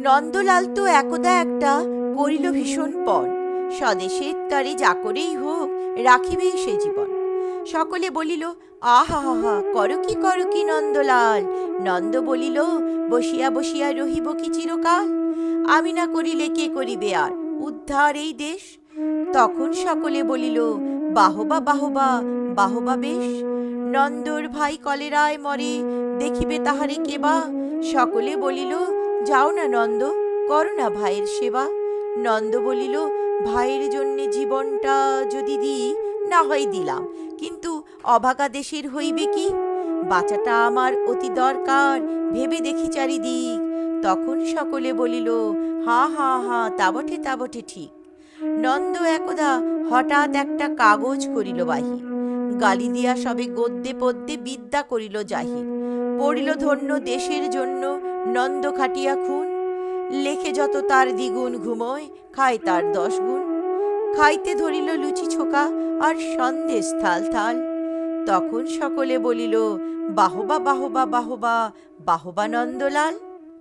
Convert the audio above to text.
নন্দলাল তো একদা একটা করিল ভীষণ পণ স্বদেশের তারে যা করেই হোক, রাখিবে সে জীবন। সকলে বলিল, আহা, হা করো কি করো কি নন্দলাল? নন্দ বলিল, বসিয়া বসিয়া রহিব কি চিরকাল? আমি না করিলে কে করিবে আর উদ্ধার এই দেশ? তখন সকলে বলিল, বাহবা বাহবা বাহবা বেশ। নন্দর ভাই কলেরায় মরে, দেখিবে তাহারে কেবা সকলে বলিল যাও না নন্দ, করো না ভাইয়ের সেবা। নন্দ বলিল, ভাইয়ের জন্যে জীবনটা যদি দিই, না হয় দিলাম। কিন্তু অভাগা দেশের হইবে কি? বাচ্চাটা আমার অতি দরকার, ভেবে দেখি চারিদিক। তখন সকলে বলিল, হা হা হা, তা বটে তা বটে, ঠিক। নন্দ একদা হঠাৎ একটা কাগজ করিল বাহির গালি দিয়া সবে গদ্যে পদ্যে বিদ্যা করিল জাহির পড়িল ধন্য দেশের জন্য নন্দ খাটিয়া খুন লেখে যত তার দ্বিগুণ ঘুমোয়, খায় তার দশ গুণ খাইতে ধরিল লুচি ছোকা আর সন্দেশ থাল থাল। তখন সকলে বলিল, বাহবা বাহবা বাহবা বাহবা নন্দলাল।